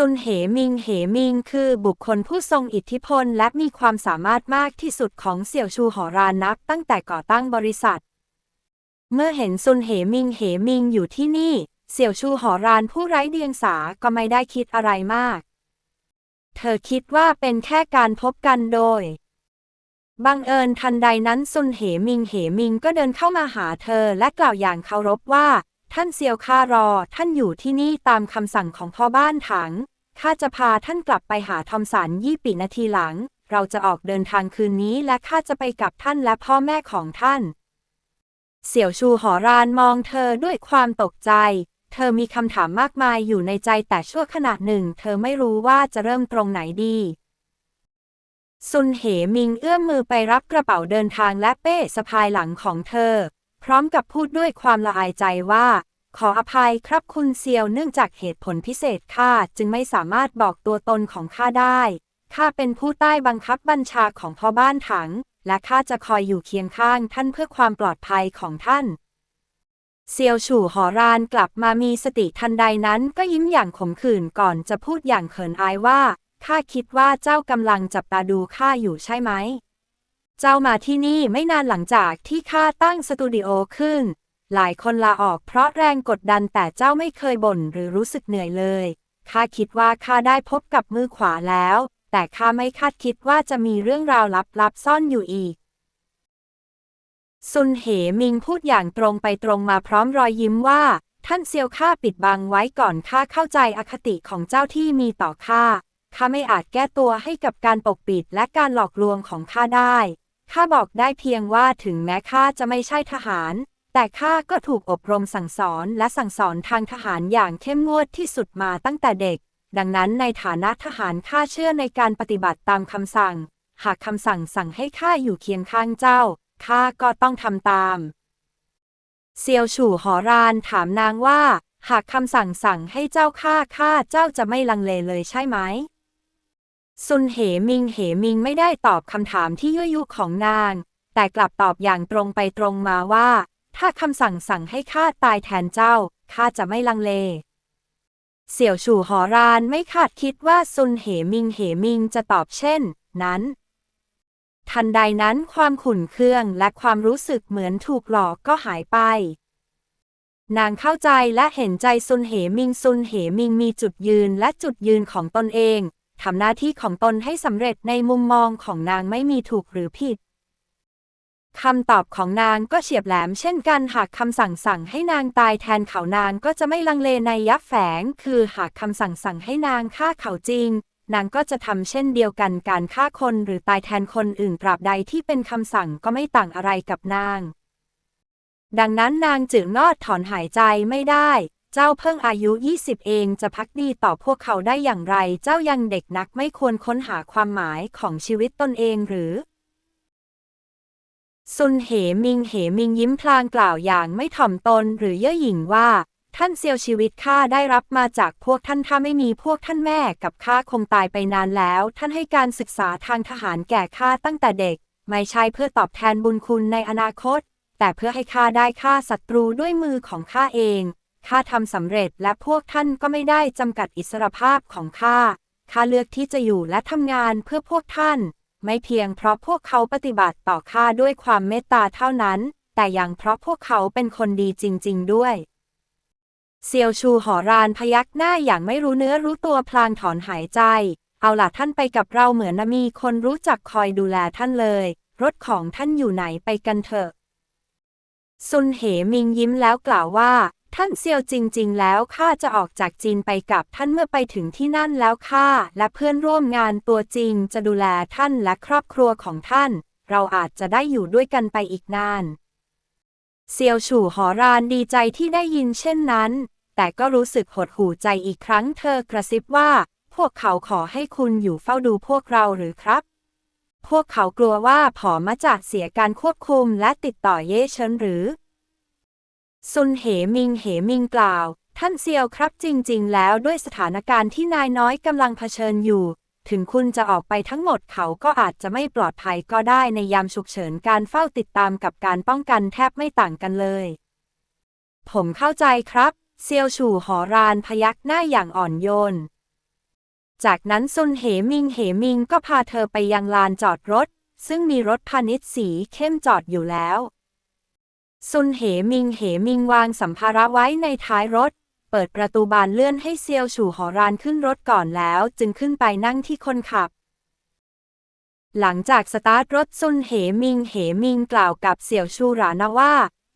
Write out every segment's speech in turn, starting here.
ซุนเหมิงเหมิงคือบุคคลผู้ทรงอิทธิพลและมีความสามารถมากที่สุดของเสี่ยวชูหอรานับตั้งแต่ก่อตั้งบริษัท เมื่อเห็นซุนเหมิงเหมิงอยู่ที่นี่ เสี่ยวชูหอรานผู้ไร้เดียงสาก็ไม่ได้คิดอะไรมาก เธอคิดว่าเป็นแค่การพบกันโดย บังเอิญทันใดนั้นซุนเหมิงเหมิงก็เดินเข้ามาหาเธอและกล่าวอย่างเคารพว่า ท่านเซียวข้ารอ ท่านอยู่ที่นี่ตามคำสั่งของพ่อบ้านถัง ข้าจะพาท่านกลับไปหาทอมสันยี่ปีนาทีหลัง เราจะออกเดินทางคืนนี้และข้าจะไปกับท่านและพ่อแม่ของท่าน เสี่ยวชูหอรานมองเธอด้วยความตกใจ เธอมีคำถามมากมายอยู่ในใจแต่ชั่วขณะหนึ่ง เธอไม่รู้ว่าจะเริ่มตรงไหนดีซุนเหมิงเอื้อมมือไปรับกระเป๋าเดินทางและเป้สะพายหลังของเธอ พร้อมกับพูดด้วยความละอายใจว่า ขออภัยครับคุณเซียวเนื่องจากเหตุผลพิเศษข้าจึงไม่สามารถบอกตัวตนของข้าได้ข้าเป็นผู้ใต้บังคับบัญชาของพ่อบ้านถัง และข้าจะคอยอยู่เคียงข้างท่านเพื่อความปลอดภัยของท่าน เซียวฉู่หอรานกลับมามีสติทันใดนั้นก็ยิ้มอย่างขมขื่นก่อนจะพูดอย่างเขินอายว่าข้าคิดว่าเจ้ากำลังจับตาดูข้าอยู่ใช่ไหม เจ้ามาที่นี่ไม่นานหลังจากที่ข้าตั้งสตูดิโอขึ้น หลายคนลาออกเพราะแรงกดดันแต่เจ้าไม่เคยบ่นหรือรู้สึกเหนื่อยเลยข้าคิดว่าข้าได้พบกับมือขวาแล้ว แต่ข้าไม่คาดคิดว่าจะมีเรื่องราวลับๆซ่อนอยู่อีก ซุนเหมิงพูดอย่างตรงไปตรงมาพร้อมรอยยิ้มว่า ท่านเซียวข้าปิดบังไว้ก่อนข้าเข้าใจอคติของเจ้าที่มีต่อข้าข้าไม่อาจแก้ตัวให้กับการปกปิดและการหลอกลวงของข้าได้ ข้าบอกได้เพียงว่าถึงแม้ข้าจะไม่ใช่ทหาร แต่ข้าก็ถูกอบรมสั่งสอนและสั่งสอนทางทหารอย่างเข้มงวดที่สุดมาตั้งแต่เด็ก ดังนั้นในฐานะทหารข้าเชื่อในการปฏิบัติตามคำสั่ง หากคำสั่งสั่งให้ข้าอยู่เคียงข้างเจ้า ข้าก็ต้องทำตาม เซียวฉู่หอรานถามนางว่า หากคำสั่งสั่งให้เจ้าฆ่าข้าเจ้าจะไม่ลังเลเลยใช่ไหม ซุนเหมิงเหมิงไม่ได้ตอบคำถามที่ยั่วยุของนาง แต่กลับตอบอย่างตรงไปตรงมาว่า ถ้าคำสั่งสั่งให้ข้าตายแทนเจ้าข้าจะไม่ลังเล เสี่ยวฉู่หอรานไม่คาดคิดว่าซุนเหมิงเหมิงจะตอบเช่น นั้น ทันใดนั้นความขุ่นเคืองและความรู้สึกเหมือนถูกหลอกก็หายไป นางเข้าใจและเห็นใจซุนเหมิงซุนเหมิงมีจุดยืนและจุดยืนของตนเอง ทำหน้าที่ของตนให้สำเร็จในมุมมองของนางไม่มีถูกหรือผิดคำตอบของนางก็เฉียบแหลมเช่นกันหากคำสั่งสั่งให้นางตายแทนเขานางก็จะไม่ลังเลในยับแฝง คือหากคำสั่งสั่งให้นางฆ่าเขาจริง นางก็จะทำเช่นเดียวกันการฆ่าคนหรือตายแทนคนอื่นตราบใดที่เป็นคำสั่งก็ไม่ต่างอะไรกับนาง ดังนั้นนางจึงนอดถอนหายใจไม่ได้ เจ้าเพิ่งอายุ 20 เองจะพักดีต่อพวกเขาได้อย่างไร เจ้ายังเด็กนักไม่ควรค้นหาความหมายของชีวิตตนเองหรือ ซุนเหมิงเหมิงยิ้มพลางกล่าวอย่างไม่ถ่อมตนหรือเย่อหยิ่งว่า ท่านเซียวชีวิตข้าได้รับมาจากพวกท่านถ้าไม่มีพวกท่านแม่กับข้าคงตายไปนานแล้ว ท่านให้การศึกษาทางทหารแก่ข้าตั้งแต่เด็ก ไม่ใช่เพื่อตอบแทนบุญคุณในอนาคต แต่เพื่อให้ข้าได้ฆ่าศัตรูด้วยมือของข้าเอง ข้าทำสำเร็จและพวกท่านก็ไม่ได้จำกัดอิสรภาพของข้า ข้าเลือกที่จะอยู่และทำงานเพื่อพวกท่าน ไม่เพียงเพราะพวกเขาปฏิบัติต่อข้าด้วยความเมตตาเท่านั้น แต่ยังเพราะพวกเขาเป็นคนดีจริง ๆ ด้วย เซียวชูหอรานพยักหน้าอย่างไม่รู้เนื้อรู้ตัวพลางถอนหายใจ เอาล่ะท่านไปกับเราเหมือนมีคนรู้จักคอยดูแลท่านเลย รถของท่านอยู่ไหนไปกันเถอะ ซุนเหมิงยิ้มแล้วกล่าวว่า ท่านเซียวจริง ๆ แล้วข้าจะออกจากจีนไปกับท่านเมื่อไปถึงที่นั่นแล้วข้าและเพื่อนร่วมงานตัวจริงจะดูแลท่านและครอบครัวของท่าน เราอาจจะได้อยู่ด้วยกันไปอีกนาน เซียวฉู่หอรานดีใจที่ได้ยินเช่นนั้น แต่ก็รู้สึกหดหู่ใจอีกครั้งเธอกระซิบว่า พวกเขาขอให้คุณอยู่เฝ้าดูพวกเราหรือครับ พวกเขากลัวว่าผอมาจากเสียการควบคุมและติดต่อเย่เฉินหรือ ซุนเหมิงเหมิงกล่าว ท่านเซียวครับจริง ๆ แล้วด้วยสถานการณ์ที่นายน้อยกำลังเผชิญอยู่ ถึงคุณจะออกไปทั้งหมดเขาก็อาจจะไม่ปลอดภัยก็ได้ในยามฉุกเฉินการเฝ้าติดตามกับการป้องกันแทบไม่ต่างกันเลย ผมเข้าใจครับ เซียวฉู่หอรานพยักหน้าอย่างอ่อนโยน จากนั้นซุนเหมิงเหมิงก็พาเธอไปยังลานจอดรถ ซึ่งมีรถพาณิชย์สีเข้มจอดอยู่แล้ว ซุนเหมิงเหมิงวางสัมภาระไว้ในท้ายรถ เปิดประตูบานเลื่อนให้เซียวฉู่หอรานขึ้นรถก่อนแล้ว จึงขึ้นไปนั่งที่คนขับ หลังจากสตาร์ทรถซุนเหมิงเหมิงกล่าวกับเสี่ยวชูหรานะว่า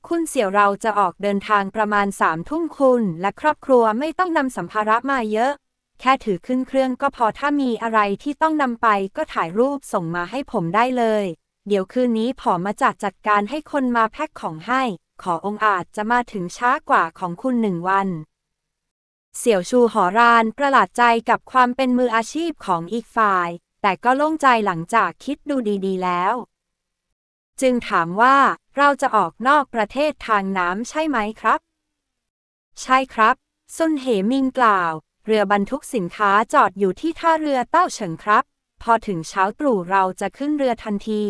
คุณเสี่ยวเราจะออกเดินทางประมาณสามทุ่มคุณและครอบครัวไม่ต้องนำสัมภาระมาเยอะ แค่ถือขึ้นเครื่องก็พอถ้ามีอะไรที่ต้องนำไปก็ถ่ายรูปส่งมาให้ผมได้เลย เดี๋ยวคืนนี้ผอมาจัดจัดการให้คนมาแพ็คของให้ ขอองอาจจะมาถึงช้ากว่าของคุณหนึ่งวัน เสี่ยวชูหอรานประหลาดใจกับความเป็นมืออาชีพของอีกฝ่าย แต่ก็โล่งใจหลังจากคิดดูดีๆแล้ว จึงถามว่าเราจะออกนอกประเทศทางน้ำใช่ไหมครับ ใช่ครับซุนเหมิงกล่าว เรือบรรทุกสินค้าจอดอยู่ที่ท่าเรือเต้าเฉิงครับ พอถึงเช้าตรู่เราจะขึ้นเรือทันที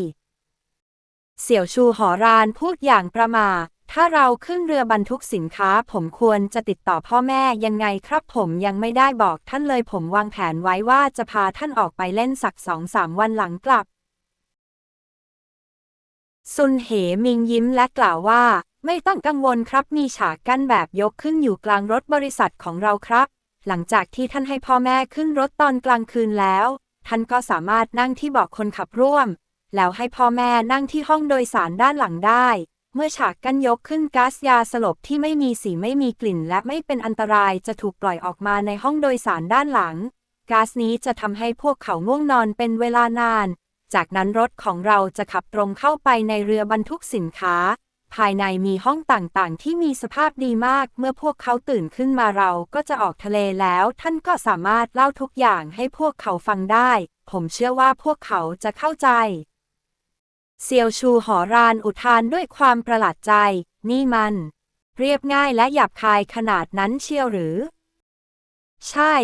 เสี่ยวชูหอรานพูดอย่างประมาถ้าเราขึ้นเรือบรรทุกสินค้า ผมควรจะติดต่อพ่อแม่ยังไงครับผมยังไม่ได้บอกท่านเลยผมวางแผนไว้ว่าจะพาท่านออกไปเล่นสักสองสามวันหลังกลับ ซุนเหมิงยิ้มและกล่าวว่า ไม่ต้องกังวลครับมีฉากกั้นแบบยกขึ้นอยู่กลางรถบริษัทของเราครับ หลังจากที่ท่านให้พ่อแม่ขึ้นรถตอนกลางคืนแล้ว ท่านก็สามารถนั่งที่เบาะคนขับร่วม แล้วให้พ่อแม่นั่งที่ห้องโดยสารด้านหลังได้ เมื่อฉากกั้นยกขึ้นก๊าซยาสลบที่ไม่มีสีไม่มีกลิ่น และไม่เป็นอันตรายจะถูกปล่อยออกมาในห้องโดยสารด้านหลัง ก๊าซนี้จะทำให้พวกเขาง่วงนอนเป็นเวลานาน จากนั้นรถของเราจะขับตรงเข้าไปในเรือบรรทุกสินค้า ภายในมีห้องต่างๆ ที่มีสภาพดีมาก เมื่อพวกเขาตื่นขึ้นมาเราก็จะออกทะเลแล้ว ท่านก็สามารถเล่าทุกอย่างให้พวกเขาฟังได้ ผมเชื่อว่าพวกเขาจะเข้าใจ เซียวชูหอรานอุทานด้วยความประหลาดใจ นี่มัน เรียบง่ายและหยาบคายขนาดนั้นเชียวหรือ ใช่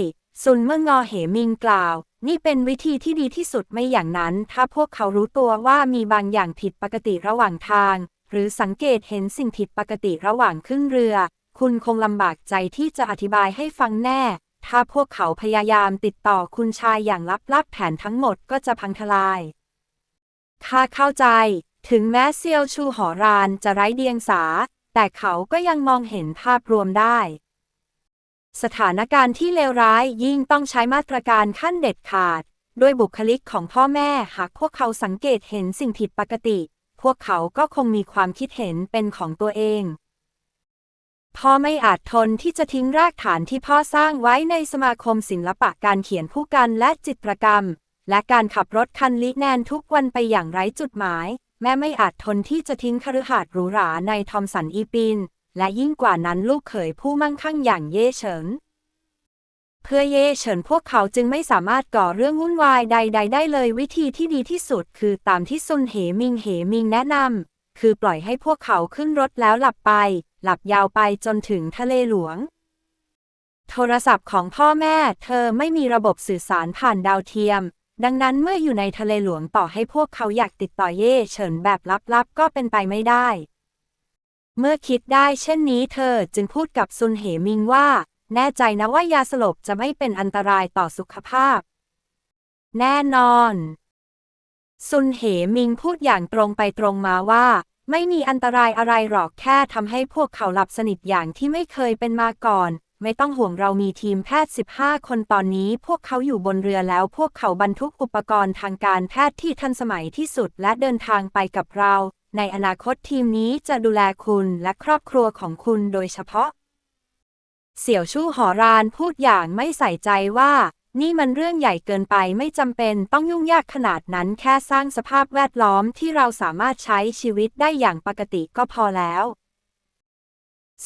ซุนเมื่องอเหมิงกล่าว นี่เป็นวิธีที่ดีที่สุดไม่อย่างนั้น ถ้าพวกเขารู้ตัวว่ามีบางอย่างผิดปกติระหว่างทาง หรือสังเกตเห็นสิ่งผิดปกติระหว่างขึ้นเรือ คุณคงลำบากใจที่จะอธิบายให้ฟังแน่ ถ้าพวกเขาพยายามติดต่อคุณชายอย่างลับๆแผนทั้งหมดก็จะพังทลาย ข้าเข้าใจ ถึงแม้เซียวชูหอรานจะไร้เดียงสา แต่เขาก็ยังมองเห็นภาพรวมได้ สถานการณ์ที่เลวร้ายยิ่งต้องใช้มาตรการขั้นเด็ดขาด ด้วยบุคลิกของพ่อแม่หากพวกเขาสังเกตเห็นสิ่งผิดปกติ พวกเขาก็คงมีความคิดเห็นเป็นของตัวเองพ่อไม่อาจทนที่จะทิ้งรากฐานที่พ่อสร้างไว้ในสมาคมศิลปะการเขียนผู้กันและจิตรกรรม และการขับรถคันลิแนนทุกวันไปอย่างไร้จุดหมาย แม่ไม่อาจทนที่จะทิ้งคฤหาสน์หรูหราในทอมสันอีปิน และยิ่งกว่านั้นลูกเขยผู้มั่งคั่งอย่างเย่เฉิน เพื่อเย่เฉินพวกเขาจึงไม่สามารถก่อเรื่องวุ่นวายใด ๆ ได้เลยวิธีที่ดีที่สุดคือตามที่ซุนเหมิงเหมิงแนะนำคือปล่อยให้พวกเขาขึ้นรถแล้วหลับไป หลับยาวไปจนถึงทะเลหลวงโทรศัพท์ของพ่อแม่ เธอไม่มีระบบสื่อสารผ่านดาวเทียม ดังนั้นเมื่ออยู่ในทะเลหลวงต่อให้พวกเขาอยากติดต่อเย่เฉินแบบลับๆ ก็เป็นไปไม่ได้ เมื่อคิดได้เช่นนี้เธอจึงพูดกับซุนเหมิงว่า แน่ใจนะว่ายาสลบจะไม่เป็นอันตรายต่อสุขภาพ แน่นอน ซุนเหมิงพูดอย่างตรงไปตรงมาว่า ไม่มีอันตรายอะไรหรอกแค่ทำให้พวกเขาหลับสนิทอย่างที่ไม่เคยเป็นมาก่อน ไม่ต้องห่วงเรามีทีมแพทย์ 15 คนตอนนี้พวกเขาอยู่บนเรือแล้วพวกเขาบรรทุกอุปกรณ์ทางการแพทย์ที่ทันสมัยที่สุดและเดินทางไปกับเรา ในอนาคตทีมนี้จะดูแลคุณและครอบครัวของคุณโดยเฉพาะ เสี่ยวชู่หอรานพูดอย่างไม่ใส่ใจว่า นี่มันเรื่องใหญ่เกินไปไม่จำเป็นต้องยุ่งยากขนาดนั้นแค่สร้างสภาพแวดล้อมที่เราสามารถใช้ชีวิตได้อย่างปกติก็พอแล้ว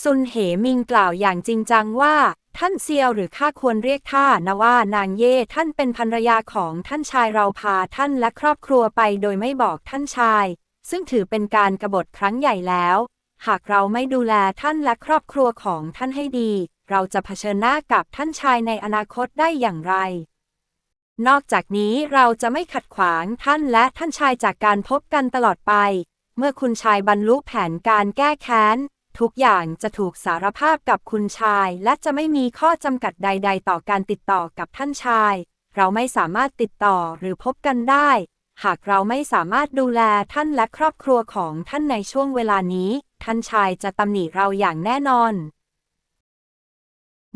ซุนเหมิงกล่าวอย่างจริงจังว่า ท่านเซียวหรือข้าควรเรียกท่านะว่านางเย่ท่านเป็นภรรยาของท่านชายเราพาท่านและครอบครัวไปโดยไม่บอกท่านชาย ซึ่งถือเป็นการกบฏครั้งใหญ่แล้ว หากเราไม่ดูแลท่านและครอบครัวของท่านให้ดี เราจะเผชิญหน้ากับท่านชายในอนาคตได้อย่างไร นอกจากนี้เราจะไม่ขัดขวางท่านและท่านชายจากการพบกันตลอดไป เมื่อคุณชายบรรลุแผนการแก้แค้น ทุกอย่างจะถูกสารภาพกับคุณชาย และจะไม่มีข้อจำกัดใด ๆ ต่อการติดต่อกับท่านชาย เราไม่สามารถติดต่อหรือพบกันได้ หากเราไม่สามารถดูแลท่านและครอบครัวของท่านในช่วงเวลานี้ ท่านชายจะตำหนิเราอย่างแน่นอน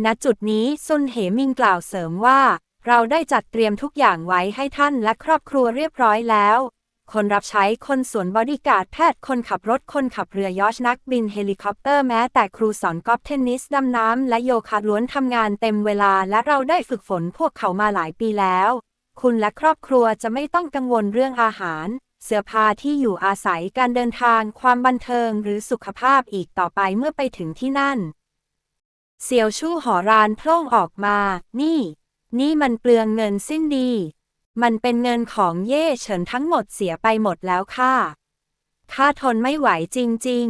ณ จุดนี้ซุนเหมิงกล่าวเสริมว่า เราได้จัดเตรียมทุกอย่างไว้ให้ท่านและครอบครัวเรียบร้อยแล้ว คนรับใช้ คนสวนบอดี้การ์ดแพทย์ คนขับรถ คนขับเรือยอชนักบินเฮลิคอปเตอร์แม้แต่ครูสอนกอล์ฟเทนนิสดำน้ำ และโยคะล้วนทำงานเต็มเวลา และเราได้ฝึกฝนพวกเขามาหลายปีแล้ว คุณและครอบครัวจะไม่ต้องกังวลเรื่องอาหาร เสื้อผ้าที่อยู่อาศัยการเดินทาง ความบันเทิงหรือสุขภาพอีกต่อไปเมื่อไปถึงที่นั่น เสี่ยวชู่หอรานโพล่งออกมา นี่ นี่มันเปลืองเงินสิ้นดี มันเป็นเงินของเย่เฉินทั้งหมดเสียไปหมดแล้วค่ะ ข้าทนไม่ไหวจริง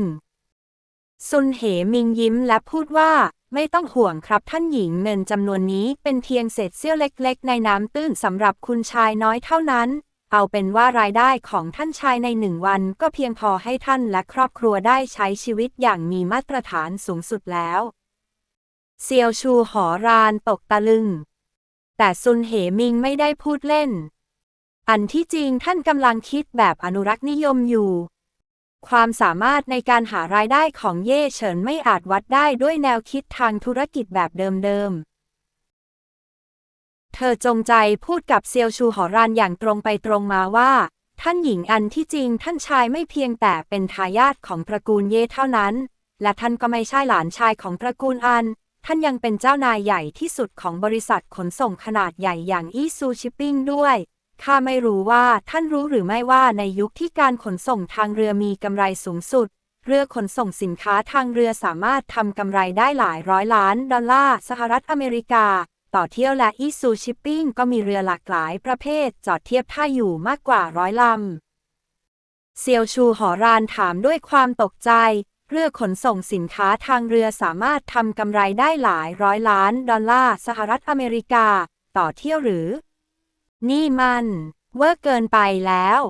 ๆ ซุนเหมิงยิ้มและพูดว่า ไม่ต้องห่วงครับท่านหญิงเงินจำนวนนี้เป็นเพียงเศษเสี้ยวเล็กๆ ในน้ำตื้นสำหรับคุณชายน้อยเท่านั้น เอาเป็นว่ารายได้ของท่านชายในหนึ่งวันก็เพียงพอให้ท่านและครอบครัวได้ใช้ชีวิตอย่างมีมาตรฐานสูงสุดแล้ว เซียวชูหอรานตกตะลึง แต่ซุนเหมิงไม่ได้พูดเล่น อันที่จริงท่านกำลังคิดแบบอนุรักษ์นิยมอยู่ ความสามารถในการหารายได้ของเย่เฉินไม่อาจวัดได้ด้วยแนวคิดทางธุรกิจแบบเดิมๆ เธอจงใจพูดกับเซียวชูหอรานอย่างตรงไปตรงมาว่า ท่านหญิงอันที่จริงท่านชายไม่เพียงแต่เป็นทายาทของตระกูลเย่เท่านั้น และท่านก็ไม่ใช่หลานชายของตระกูลอัน ท่านยังเป็นเจ้านายใหญ่ที่สุดของบริษัทขนส่งขนาดใหญ่อย่างอีซูชิปปิ้งด้วย ข้าไม่รู้ว่าท่านรู้หรือไม่ว่าในยุคที่การขนส่งทางเรือมีกำไรสูงสุด เรือขนส่งสินค้าทางเรือสามารถทำกำไรได้หลายร้อยล้านดอลลาร์สหรัฐอเมริกา ต่อเที่ยวและอีซูชิปปิ้งก็มีเรือหลากหลายประเภท จอดเทียบท่าอยู่มากกว่าร้อยลำเซียวชูหอรานถามด้วยความตกใจ เรือขนส่งสินค้าทางเรือสามารถทำกำไรได้หลายร้อยล้านดอลลาร์สหรัฐอเมริกา ต่อเที่ยวหรือ นี่มันเวอร์เกินไปแล้ว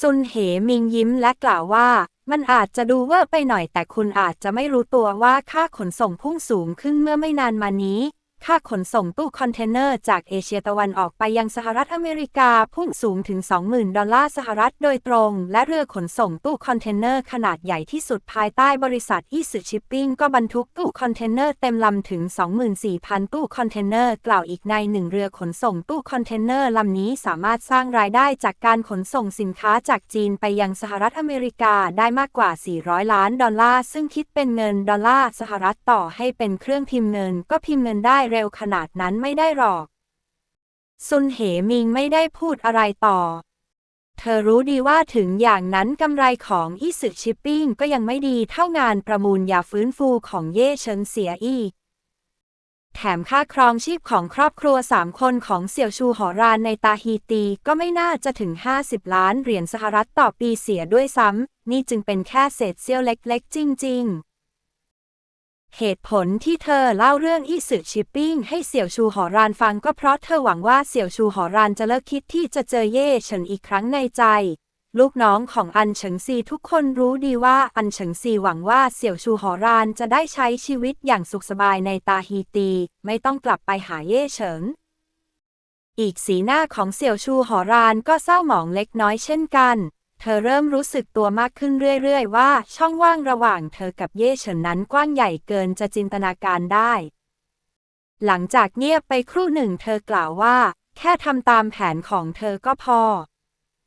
ซุนเหมิงยิ้มและกล่าวว่า มันอาจจะดูเวอร์ไปหน่อยแต่คุณอาจจะไม่รู้ตัวว่าค่าขนส่งพุ่งสูงขึ้นเมื่อไม่นานมานี้ ค่าขนส่งตู้คอนเทนเนอร์จากเอเชียตะวันออกไปยังสหรัฐอเมริกาพุ่งสูงถึง 20,000 ดอลลาร์สหรัฐโดยตรง และเรือขนส่งตู้คอนเทนเนอร์ขนาดใหญ่ที่สุดภายใต้บริษัทอีสึชิปปิ้งก็บรรทุกตู้คอนเทนเนอร์เต็มลำถึง 24,000 ตู้คอนเทนเนอร์กล่าวอีกในหนึ่งเรือขนส่งตู้คอนเทนเนอร์ลำนี้สามารถสร้างรายได้จากการขนส่งสินค้าจากจีนไปยังสหรัฐอเมริกาได้มากกว่า 400 ล้านดอลลาร์ซึ่งคิดเป็นเงินดอลลาร์สหรัฐต่อให้เป็นเครื่องพิมพ์เงินก็พิมพ์เงินได้เร็วขนาดนั้นไม่ได้หรอก ซุนเหมิงไม่ได้พูดอะไรต่อ เธอรู้ดีว่าถึงอย่างนั้นกำไรของอีสึชิปปิ้งก็ยังไม่ดีเท่างานประมูลยาฟื้นฟูของเย่เฉินเสียอีก แถมค่าครองชีพของครอบครัวสามคนของเสี่ยวชูหอรานในตาฮีตีก็ไม่น่าจะถึง 50 ล้านเหรียญสหรัฐต่อปีเสียด้วยซ้ำนี่จึงเป็นแค่เศษเสี้ยวเล็กๆ จริง ๆ เหตุผลที่เธอเล่าเรื่องอีสึชิปปิ้งให้เสี่ยวชูหอรานฟังก็เพราะเธอหวังว่าเสี่ยวชูหอรานจะเลิกคิดที่จะเจอเย่เฉินอีกครั้งในใจ ลูกน้องของอันเฉิงซีทุกคนรู้ดีว่าอันเฉิงซีหวังว่าเสี่ยวชูหอรานจะได้ใช้ชีวิตอย่างสุขสบายในตาฮีตี ไม่ต้องกลับไปหาเย่เฉิน อีกสีหน้าของเสี่ยวชูหอรานก็เศร้าหมองเล็กน้อยเช่นกัน เธอเริ่มรู้สึกตัวมากขึ้นเรื่อยๆ ว่าช่องว่างระหว่างเธอกับเย่เฉินนั้นกว้างใหญ่เกินจะจินตนาการได้ หลังจากเงียบไปครู่หนึ่งเธอกล่าวว่า แค่ทำตามแผนของเธอก็พอ